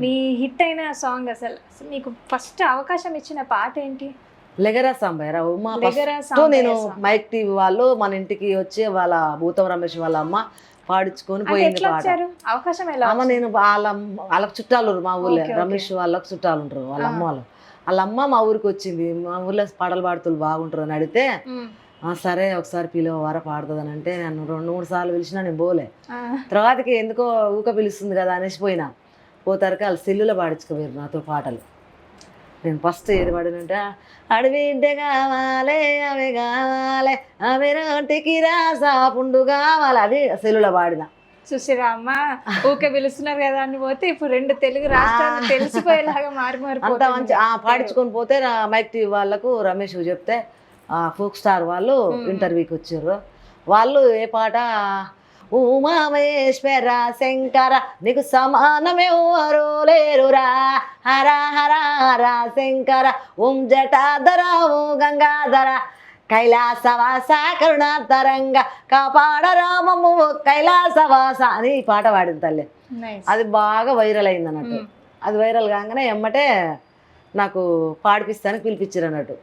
మీ hit అయిన song అసలు. అసలు మీకు ఫస్ట్ అవకాశం ఇచ్చిన పాట ఏంటి? లెగరా సాంబారా ఉమా లెగరా ఫస్ట్ నేను. మైక్ టీవీ వాళ్ళు మన ఇంటికి వచ్చి వాళ్ళ భూతం రమేష్ వాళ్ళ అమ్మ పాడించుకొని అంటే పోయింది ఎట్లా పాట. వచ్చారు? అవకాశం ఎలా అమ్మ నేను వాళ్ళ అమ్మ- వాళ్ళకి చుట్టాలు ఉన్నారు మా ఓకే. రమేష్ వాళ్ళకి చుట్టాలు ఉంటారు వాళ్ళ. అమ్మ వాళ్ళు. వాళ్ళ అమ్మ మా ఊరికి వచ్చింది. మా ఊర్లో పాటలు పాడుతులు బాగుంటారు అని అడిగితే మ్మ్. "ఆ, సరే ఒకసారి పిలువ వార పాడుతుంది అని అంటే నన్ను రెండు మూడు సార్లు పిలిచినా నేను పోలే. ఆ, తర్వాతకి ఎందుకో ఊక పిలుస్తుంది కదా అనేసి పోయినా. పోతారికి వాళ్ళు సెల్లులో పాడించుకోలేరు నాతో పాటలు. నేను ఫస్ట్ ఏది పాడినంటే అడవి ఇంటే కావాలి అవి కావాలి అవి నోటికి రాసా పుండు కావాలి అది సెల్లులో పాడిన. చూసిరా అమ్మ ఊకే పిలుస్తున్నారు కదా అని పోతే ఇప్పుడు రెండు తెలుగు రాష్ట్రాలు తెలిసిపోయేలాగా మారి మారి అంత మంచి ఆ పాడించుకొని పోతే నా మైక్ టీవీ వాళ్ళకు రమేష్ చెప్తే ఆ ఫోక్ స్టార్ వాళ్ళు. ఇంటర్వ్యూకి వచ్చారు. వాళ్ళు ఏ పాట ఉమామేశ్వర శంకర నీకు సమానమే ఎవరు లేరురా. హర హర హర శంకర ఓం జటాధర ఓ గంగాధర. కైలాసవాస కరుణాతరంగ కాపాడ రామము కైలాసవాస అని ఈ పాట పాడింది తల్లి. అది బాగా వైరల్ అయింది అన్నట్టు. మ్మ్. అది వైరల్ కాగానే ఎమ్మటే నాకు పాడిపిస్తానికి పిలిపించారు అన్నట్టు.